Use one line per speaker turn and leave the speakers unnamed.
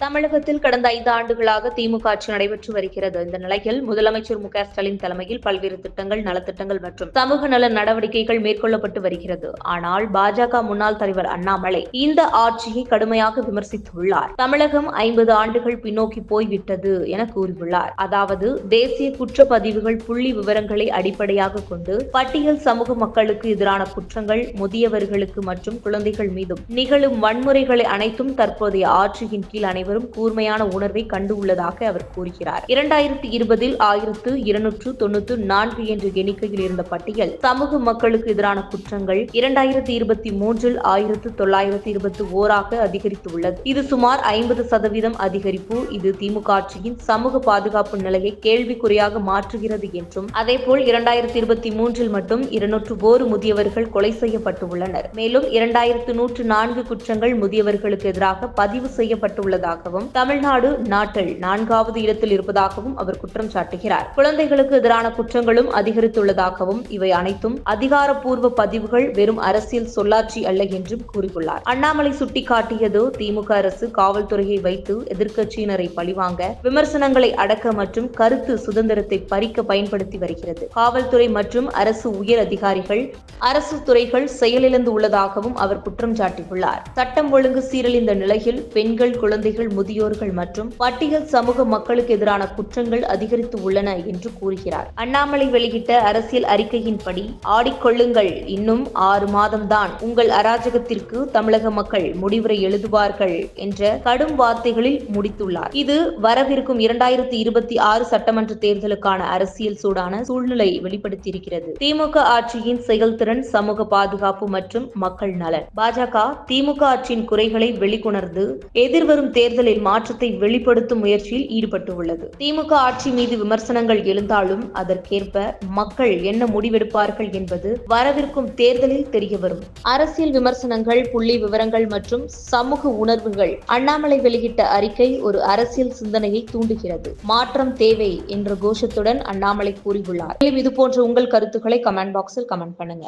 தமிழகத்தில் கடந்த ஐந்து ஆண்டுகளாக திமுக ஆட்சி நடைபெற்று வருகிறது. இந்த நிலையில் முதலமைச்சர் மு ஸ்டாலின் தலைமையில் பல்வேறு திட்டங்கள் நலத்திட்டங்கள் மற்றும் சமூக நல நடவடிக்கைகள் மேற்கொள்ளப்பட்டு வருகிறது. ஆனால் பாஜக முன்னாள் தலைவர் அண்ணாமலை இந்த ஆட்சியை கடுமையாக விமர்சித்துள்ளார். தமிழகம் ஐம்பது ஆண்டுகள் பின்னோக்கி போய்விட்டது என கூறியுள்ளார். அதாவது தேசிய குற்றப்பதிவுகள் புள்ளி விவரங்களை அடிப்படையாக கொண்டு பட்டியல் சமூக மக்களுக்கு எதிரான குற்றங்கள் முதியவர்களுக்கு மற்றும் குழந்தைகள் மீதும் நிகழும் வன்முறைகளை அனைத்தும் தற்போதைய ஆட்சியின் கீழ் அனைவரும் கூர்மையான உணர்வை கண்டுள்ளதாக அவர் கூறுகிறார். இரண்டாயிரத்தி இருபதில் ஆயிரத்து இருநூற்று தொன்னூற்று நான்கு என்ற எண்ணிக்கையில் இருந்த பட்டியல் சமூக மக்களுக்கு எதிரான குற்றங்கள் இரண்டாயிரத்தி இருபத்தி மூன்றில் ஆயிரத்து தொள்ளாயிரத்தி இருபத்தி ஓராக அதிகரித்துள்ளது இது சுமார் ஐம்பது சதவீதம் அதிகரிப்பு. இது திமுக ஆட்சியின் சமூக பாதுகாப்பு நிலையை கேள்விக்குறியாக மாற்றுகிறது என்றும் அதேபோல் இரண்டாயிரத்தி இருபத்தி மூன்றில் மட்டும் இருநூற்று ஓரு முதியவர்கள் கொலை செய்யப்பட்டுள்ளனர் மேலும் இரண்டாயிரத்து நூற்று நான்கு குற்றங்கள் முதியவர்களுக்கு எதிராக பதிவு செய்யப்பட்டுள்ளதாக இருப்பதாகவும் தமிழ்நாடு நாட்டில் நான்காவது இடத்தில் இருப்பதாகவும் அவர் குற்றம் சாட்டுகிறார். குழந்தைகளுக்கு எதிரான குற்றங்களும் அதிகரித்துள்ளதாகவும் இவை அனைத்தும் அதிகாரப்பூர்வ பதிவுகள் வெறும் அரசியல் சொல்லாட்சி அல்ல என்றும் கூறியுள்ளார். அண்ணாமலை சுட்டிக்காட்டியது திமுக அரசு காவல்துறையை வைத்து எதிர்க்கட்சியினரை பழிவாங்க விமர்சனங்களை அடக்க மற்றும் கருத்து சுதந்திரத்தை பறிக்க பயன்படுத்தி வருகிறது. காவல்துறை மற்றும் அரசு உயர் அதிகாரிகள் அரசு துறைகள் செயலிழந்து உள்ளதாகவும் அவர் குற்றம் சாட்டியுள்ளார். சட்டம் ஒழுங்கு சீரழிந்த நிலையில் பெண்கள் குழந்தைகள் முதியோர்கள் மற்றும் பட்டியல் சமூக மக்களுக்கு எதிரான குற்றங்கள் அதிகரித்து உள்ளன என்று கூறுகிறார். அண்ணாமலை வெளியிட்ட அரசியல் அறிக்கையின்படி ஆடிக்கொள்ளுங்கள். இன்னும் ஆறு மாதம்தான். உங்கள் அராஜகத்திற்கு தமிழக மக்கள் முடிவுரை எழுதுவார்கள் என்ற கடும் வார்த்தைகளில் முடித்துள்ளார். இது வரவிருக்கும் இரண்டாயிரத்தி இருபத்தி ஆறு சட்டமன்ற தேர்தலுக்கான அரசியல் சூடான சூழ்நிலை வெளிப்படுத்தியிருக்கிறது. திமுக ஆட்சியின் செயல்திறன் சமூக பாதுகாப்பு மற்றும் மக்கள் நலன். பாஜக திமுக ஆட்சியின் குறைகளை வெளிக்கொணர்ந்து எதிர்வரும் தேர்தல் தேர்தலில் மாற்றத்தை வெளிப்படுத்தும் முயற்சியில் ஈடுபட்டுள்ளது. திமுக ஆட்சி மீது விமர்சனங்கள் எழுந்தாலும் அதற்கேற்ப மக்கள் என்ன முடிவெடுப்பார்கள் என்பது வரவிருக்கும் தேர்தலில் தெரியவரும். அரசியல் விமர்சனங்கள் புள்ளி விவரங்கள் மற்றும் சமூக உணர்வுகள் அண்ணாமலை வெளியிட்ட அறிக்கை ஒரு அரசியல் சிந்தனையை தூண்டுகிறது. மாற்றம் தேவை என்ற கோஷத்துடன் அண்ணாமலை கூறியுள்ளார். மேலும் இது போன்ற உங்கள் கருத்துக்களை கமெண்ட் பாக்ஸில் கமெண்ட் பண்ணுங்க.